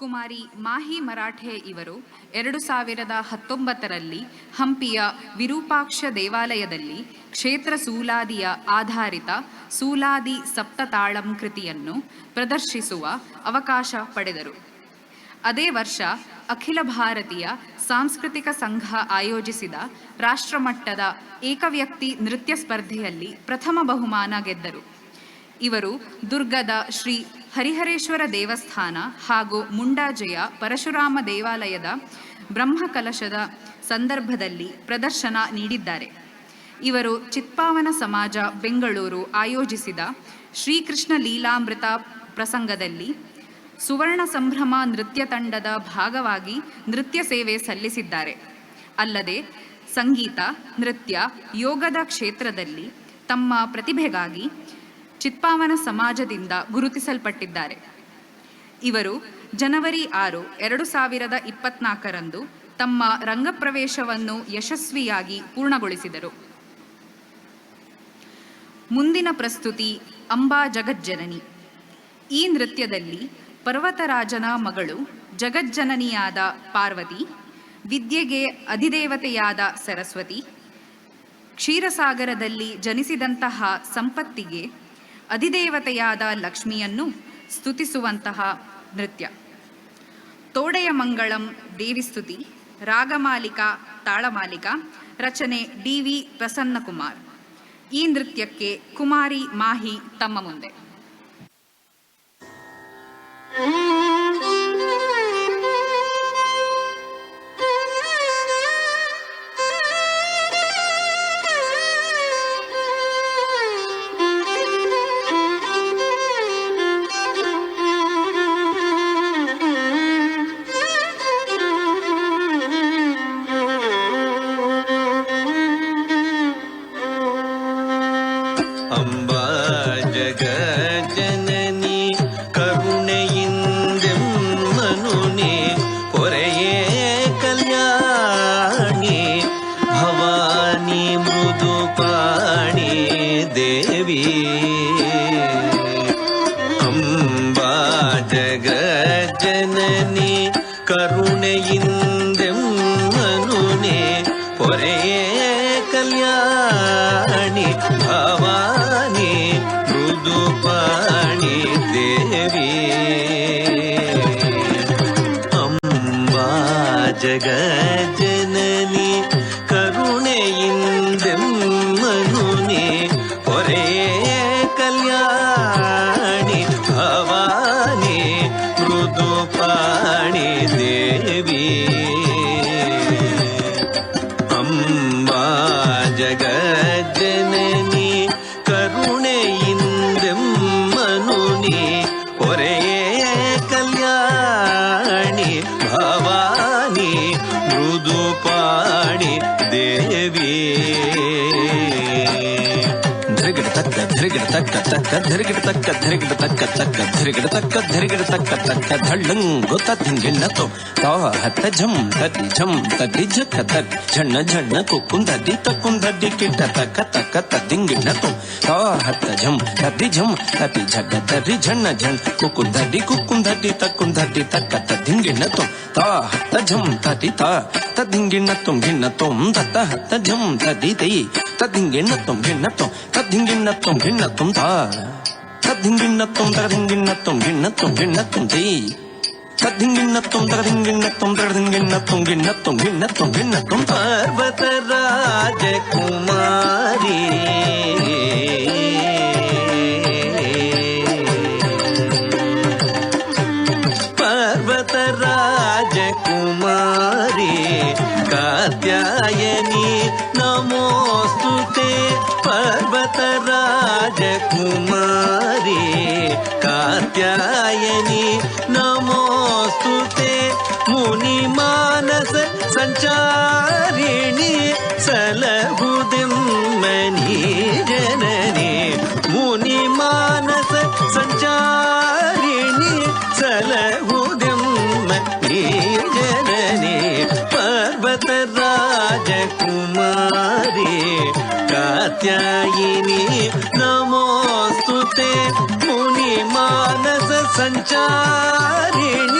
ಕುಮಾರಿ ಮಾಹಿ ಮರಾಠೆ ಇವರು ಎರಡು ಸಾವಿರದ ಹತ್ತೊಂಬತ್ತರಲ್ಲಿ ಹಂಪಿಯ ವಿರೂಪಾಕ್ಷ ದೇವಾಲಯದಲ್ಲಿ ಕ್ಷೇತ್ರ ಸೂಲಾದಿಯ ಆಧಾರಿತ ಸೂಲಾದಿ ಸಪ್ತತಾಳಂ ಕೃತಿಯನ್ನು ಪ್ರದರ್ಶಿಸುವ ಅವಕಾಶ ಪಡೆದರು. ಅದೇ ವರ್ಷ ಅಖಿಲ ಭಾರತೀಯ ಸಾಂಸ್ಕೃತಿಕ ಸಂಘ ಆಯೋಜಿಸಿದ ರಾಷ್ಟ್ರಮಟ್ಟದ ಏಕವ್ಯಕ್ತಿ ನೃತ್ಯ ಸ್ಪರ್ಧೆಯಲ್ಲಿ ಪ್ರಥಮ ಬಹುಮಾನ ಗೆದ್ದರು. ಇವರು ದುರ್ಗದ ಶ್ರೀ ಹರಿಹರೇಶ್ವರ ದೇವಸ್ಥಾನ ಹಾಗೂ ಮುಂಡಾಜೆಯ ಪರಶುರಾಮ ದೇವಾಲಯದ ಬ್ರಹ್ಮಕಲಶದ ಸಂದರ್ಭದಲ್ಲಿ ಪ್ರದರ್ಶನ ನೀಡಿದ್ದಾರೆ. ಇವರು ಚಿತ್ಪಾವನ ಸಮಾಜ ಬೆಂಗಳೂರು ಆಯೋಜಿಸಿದ ಶ್ರೀಕೃಷ್ಣ ಲೀಲಾಮೃತ ಪ್ರಸಂಗದಲ್ಲಿ ಸುವರ್ಣ ಸಂಭ್ರಮ ನೃತ್ಯ ತಂಡದ ಭಾಗವಾಗಿ ನೃತ್ಯ ಸೇವೆ ಸಲ್ಲಿಸಿದ್ದಾರೆ. ಅಲ್ಲದೆ ಸಂಗೀತ, ನೃತ್ಯ, ಯೋಗದ ಕ್ಷೇತ್ರದಲ್ಲಿ ತಮ್ಮ ಪ್ರತಿಭೆಗಾಗಿ ಚಿತ್ಪಾವನ ಸಮಾಜದಿಂದ ಗುರುತಿಸಲ್ಪಟ್ಟಿದ್ದಾರೆ. ಇವರು ಜನವರಿ ಆರು, ಎರಡು ಸಾವಿರದ ಇಪ್ಪತ್ನಾಲ್ಕರಂದು ತಮ್ಮ ರಂಗಪ್ರವೇಶವನ್ನು ಯಶಸ್ವಿಯಾಗಿ ಪೂರ್ಣಗೊಳಿಸಿದರು. ಮುಂದಿನ ಪ್ರಸ್ತುತಿ ಅಂಬಾ ಜಗಜ್ಜನನಿ. ಈ ನೃತ್ಯದಲ್ಲಿ ಪರ್ವತರಾಜನ ಮಗಳು ಜಗಜ್ಜನನಿಯಾದ ಪಾರ್ವತಿ, ವಿದ್ಯೆಗೆ ಅಧಿದೇವತೆಯಾದ ಸರಸ್ವತಿ, ಕ್ಷೀರಸಾಗರದಲ್ಲಿ ಜನಿಸಿದಂತಹ ಸಂಪತ್ತಿಗೆ ಅಧಿದೇವತೆಯಾದ ಲಕ್ಷ್ಮಿಯನ್ನು ಸ್ತುತಿಸುವಂತಹ ನೃತ್ಯ. ತೋಡೆಯ ಮಂಗಳಂ ದೇವಿಸ್ತುತಿ ರಾಗಮಾಲಿಕಾ ತಾಳಮಾಲಿಕಾ ರಚನೆ ಡಿ ವಿ ಪ್ರಸನ್ನಕುಮಾರ್. ಈ ನೃತ್ಯಕ್ಕೆ ಕುಮಾರಿ ಮಾಹಿ ತಮ್ಮ ಮುಂದೆ. పొరయే కళ్యాణి భవాని మృదుపాణి దేవి అంబా జగజ तक तक धिरगिड़ तक धिरगिड़ तक तक धिरगिड़ तक धिरगिड़ तक तक धड़ंगो तथिंगिल तो तो हत झम तति झम तति झक तक झन झन कुकुं धति तकुं धति किट तक तक तथिंगिल तो तो हत झम तति झम तति झक तति झन झन कुकुं धति कुकुं धति तकुं धति तक तथिंगिल तो तो हत झम तति ता तथिंगिल तुम गिन तुम तत हत झम तति तई तथिंगिल तुम गिन तुम திங்கிண்ணத்தும் கிண்ணத்தும் தா. திங்கிண்ணத்தும் தகதிங்கிண்ணத்தும் கிண்ணத்தும் கிண்ணத்தும் தீ. திங்கிண்ணத்தும் தகதிங்கிண்ணத்தும் தகதிங்கிண்ணத்தும் கிண்ணத்தும் கிண்ணத்தும் கிண்ணத்தும் பார்வதராஜகுமாரி ముని మానస సంచారిణి సలహుదిమ్మని జనని ముని మానస సంచారిణి సలహుదిమ్మని జనని పర్వత రాజకుమారి కాత్యాయిని నమోస్తుతే ముని మానస సంచారిణి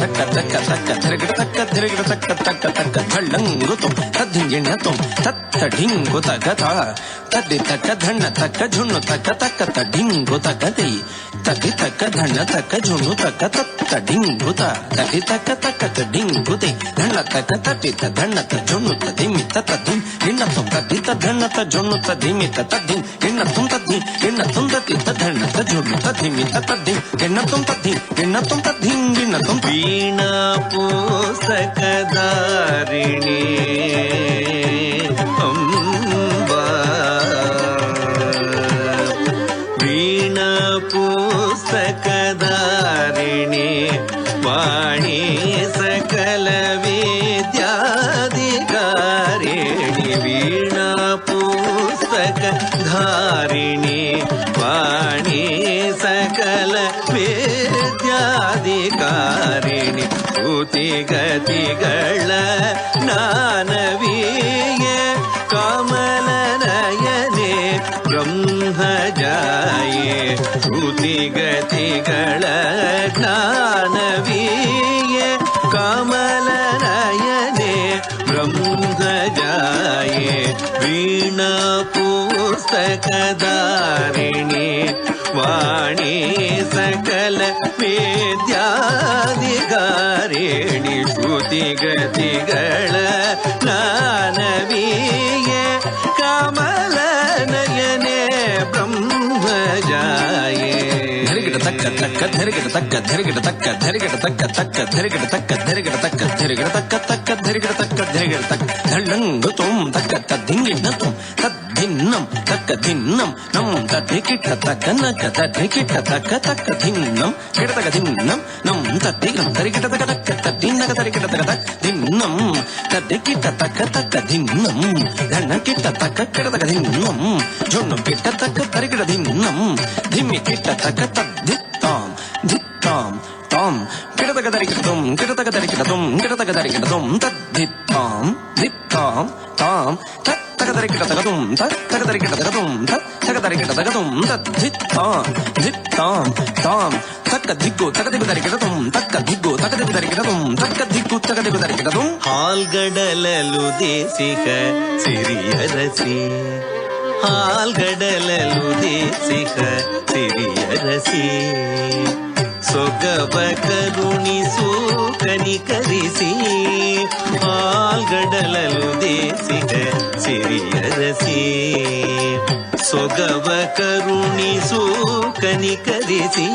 धक्का धक्का तक था तक धन तक तक तक धन तक झुनु तक तत् तडिंगु तक तक तक तडिंगु दे धन तक तट त धन त झुनु त दिमि तुम तदि त धन त झुनु त तुम तदि ತುಂ ತದ್ದಿ ಇಣ್ಣ ತುಂ ತದ್ದಿಂ ಇಣ್ಣ ತುಂ ವೀಣಾ ಪುಸ್ತಕದಾರಿಣಿ ಅಂಬಾ ವೀಣಾ ಪುಸ್ತಕದಾರಿಣಿ கதிகள நானவிய காமலனயனே பிரம்மஜாயே ஸ்ருதிகதிகள நானவிய காமலனயனே பிரம்மஜாயே வீணா புஸ்தகதாரிணி വാണി സകല വേദ്യാധികാരേണി ശ്രുതിഗതികള നാനവീയ കമല നയനെ ബ്രഹ്മജായേ ധരികിട തക്ക തക്ക ധരികിട തക്ക ധരികിട തക്ക ധരികിട തക്ക തക്ക ധരികിട തക്ക ധരികിട തക്ക ധരികിട തക്ക തക്ക ധരികിട തക്ക ധരികിട തക്ക ധള്ളങ് തും തക്ക തദ്ദിങ്ങിട തും തദ് ధిన్నం తక్క ధిన్నం నమ్మ తట్టి కిట్ట తక్క నక్క తట్టి కిట్ట తక్క తక్క ధిన్నం కిడతక ధిన్నం నమ్మ తట్టి గ్రం తరి కిట్ట తక తక్క తట్టి నక తరి కిట్ట తక తక్ ధిన్నం తట్టి కిట్ట తక్క తక్క ధిన్నం ధన్న కిట్ట తక్క కిడతక ధిన్నం జొన్నం పిట్ట తక్క తరి కిట ధిన్నం ధిమ్మి కిట్ట తక్క తక్ ధిత్తాం ధిత్తాం తాం కిడతక తరి కిటతం కిడతక తరి కిటతం కిడతక తరి కిటతం తద్ధిత్తాం ధిత్తాం తాం తద్ ಧಿತ್ತಾಂ ತಾಂ ತತ್ತಕ ತರಿಗಿಡತಕದುಂ ತತ್ತಕ ತರಿಗಿಡತಕದುಂ ತತ್ತಕ ತರಿಗಿಡತಕದುಂ ತದ್ದಿತ್ತಾಂ ಧಿತ್ತಾಂ ತಾಂ ತಕ್ಕ ದಿಗ್ಗು ತಕದಿಗು ತರಿಗಿಡತುಂ ತಕ್ಕ ದಿಗ್ಗು ತಕದಿಗು ತರಿಗಿಡತುಂ ತಕ್ಕ ದಿಗ್ಗು ತಕದಿಗು ತರಿಗಿಡತುಂ ಹಾಲ್ಗಡಲಲು ದೇಸಿಕ ಸಿರಿಯರಸಿ ಹಾಲ್ಗಡಲಲು ದೇಸಿಕ ಸಿರಿಯರಸಿ ಸೊಗಬ ಕರುಣಿಸು ಕನಿಕರಿಸಿ ಹಾಲ್ಗಡಲಲು ದೇಸಿಕ ಸಿರಿಯರಸಿ ಸೊಗವ ಕರುಣಿಸು ಕನಿಕರಿಸಿ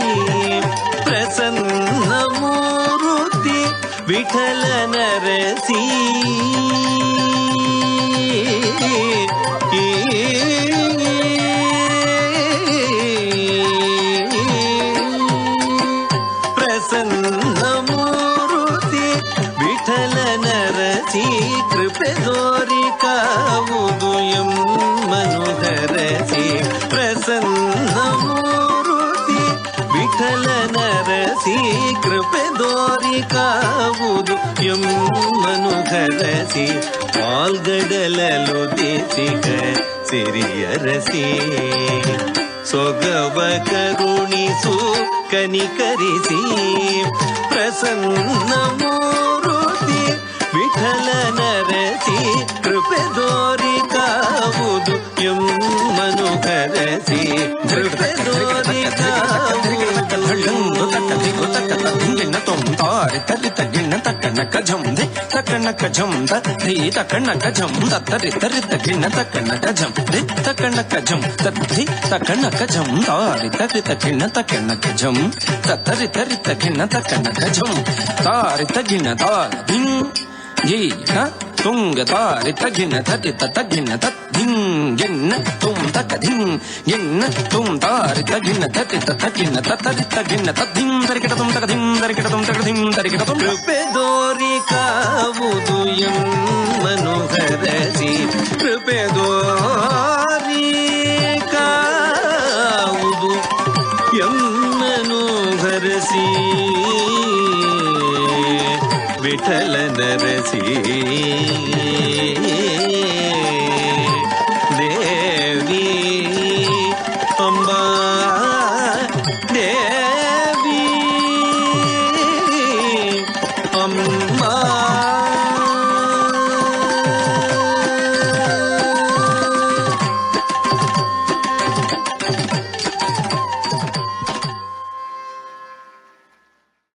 ಪ್ರಸನ್ನ ಮೂರುತಿ ವಿಠಲ ನರಸಿ ಪ್ರಸನ್ನ ನರಸಿ ಕೃಪೆ ದೋರಿ ಕಾವುದು ಎಮ್ಮನುಹರಸಿ ಪ್ರಸನ್ನ ಮೂರುತಿ ವಿಠಲ ನರಸಿ ಕೃಪೆ ದೋರಿ ಕಾವುದು ಎಮ್ಮನುಹರಸಿ ಪಾಲ್ಗಡಲಲು ದೇಸಿಕ ಸಿರಿಯರಸಿ ಸೊಗವ ಕರುಣಿಸು ಕನಿಕರಿಸಿ ಪ್ರಸನ್ನ ಮೂರುತಿ ವಿಠಲ ನರಸಿ ಕೃಪೆ ದೋರಿ ಕಾವುದು ಎಮ್ಮನು ಕರಸಿ ಕೃಪೆ ದೋರಿ ಧಳ್ಳಂಗು ತಕ್ಕ ದಿಗು ತಕ್ಕ ತದ್ದಿಂಗಿಣ್ಣ ತುಂ ತಾರಿ ತರಿ ತಗ್ಗಿಣ್ಣ ತಕ್ಕಣ್ಣ ಕಜಂ ದಿ ತಕ್ಕಣ್ಣ ಕಜಂ ದಿ ತಕ್ಕಣ್ಣ ಕಜಂ ತರಿ ತರಿ ತಗ್ಗಿಣ್ಣ ತಕ್ಕಣ್ಣ ಕಜಂ ದಿ ತಕ್ಕಣ್ಣ ಕಜಂ ತದ್ದಿ ತಕ್ಕಣ್ಣ ಕಜಂ ತಾರಿ ఈత తుంగ తారి తగిన తటి తగిన తగ్గిన్ గిన్న తుం తక ధిన్ గిన్న తుం తారి తగిన తటి తగిన తరి తగిన తగ్గిన్ తరికిట తుం తక ధిన్ తరికిట తుం తక ధిన్ తరికిట తుం పెదోరి కావుదు ఎం మనోహర విఠల నరసి దేవి అంబా దే